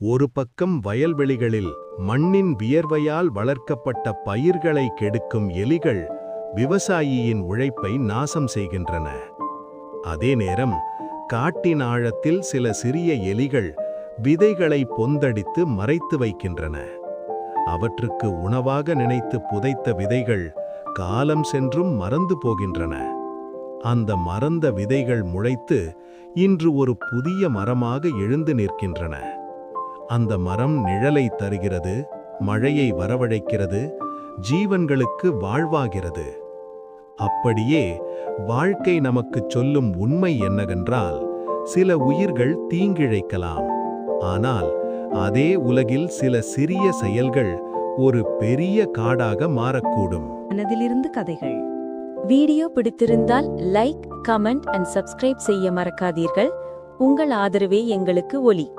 ஒரு பக்கம் வயல்வெளிகளில் மண்ணின் வியர்வையால் வளர்க்கப்பட்ட பயிர்களை கெடுக்கும் எலிகள் விவசாயியின் உழைப்பை நாசம் செய்கின்றன. அதே நேரம் காட்டின் ஆழத்தில் சில சிறிய எலிகள் விதைகளை பொந்தடித்து மறைத்து வைக்கின்றன. அவற்றுக்கு உணவாக நினைத்து புதைத்த விதைகள் காலம் சென்றும் மறந்து போகின்றன. அந்த மறந்த விதைகள் முளைத்து இன்று ஒரு புதிய மரமாக எழுந்து நிற்கின்றன. அந்த மரம் நிழலை தருகிறது மழையை வரவழைக்கிறது ஜீவன்களுக்கு வாழ்வாகிறது. அப்படியே வாழ்க்கை நமக்குச் சொல்லும் உண்மை என்னவென்றால் சில உயிர்கள் தீங்கிழைக்கலாம். ஆனால் அதே உலகில் சில சிறிய செயல்கள் ஒரு பெரிய காடாக மாறக்கூடும். மனதிலிருந்து கதைகள். வீடியோ பிடித்திருந்தால் லைக் கமெண்ட் அண்ட் சப்ஸ்கிரைப் செய்ய மறக்காதீர்கள். உங்கள் ஆதரவே எங்களுக்கு ஒலி.